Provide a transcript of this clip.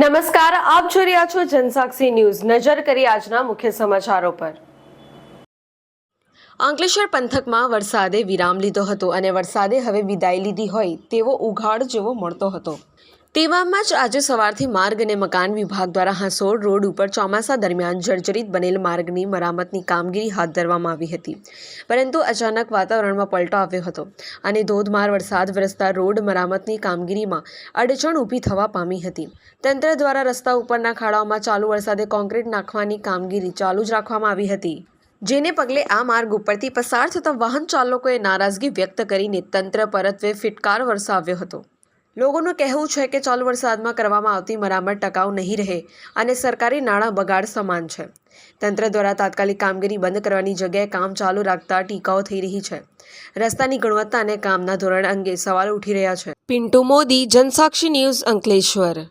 નમસ્કાર, આપ જોઈ રહ્યા છો જનસાક્ષી ન્યૂઝ. નજર કરી આજના મુખ્ય સમાચારો પર. અંકલેશ્વર પંથકમાં વરસાદે વિરામ લીધો હતો અને વરસાદે હવે વિદાય લીધી હોય તેવો ઉઘાડ જેવો મળતો હતો. તેવામાં જ આજે સવારથી માર્ગ અને મકાન વિભાગ દ્વારા હાંસોડ રોડ ઉપર ચોમાસા દરમિયાન જર્જરિત બનેલ માર્ગની મરામતની કામગીરી હાથ ધરવામાં આવી હતી. પરંતુ અચાનક વાતાવરણમાં પલટો આવ્યો હતો અને ધોધમાર વરસાદ વરસતા રોડ મરામતની કામગીરીમાં અડચણ ઊભી થવા પામી હતી. તંત્ર દ્વારા રસ્તા ઉપરના ખાડાઓમાં ચાલુ વરસાદે કોન્ક્રીટ નાખવાની કામગીરી ચાલુ જ રાખવામાં આવી હતી. જેને પગલે આ માર્ગ ઉપરથી પસાર થતા વાહન ચાલકોએ નારાજગી વ્યક્ત કરીને તંત્ર પરત્વે ફિટકાર વરસાવ્યો હતો. લોકોનું કહેવું છે કે ચાલુ વરસાદમાં કરવામાં આવતી મરામત ટકાઉ નહીં રહે અને સરકારી નાણાં બગાડ સમાન છે. તંત્ર દ્વારા તાત્કાલિક કામગીરી બંધ કરવાની જગ્યાએ કામ ચાલુ રાખતા ટીકાઓ થઈ રહી છે. રસ્તાની ગુણવત્તા અને કામના ધોરણ અંગે સવાલ ઉઠી રહ્યા છે. પિન્ટુ મોદી, જનસાક્ષી ન્યૂઝ અંકલેશ્વર.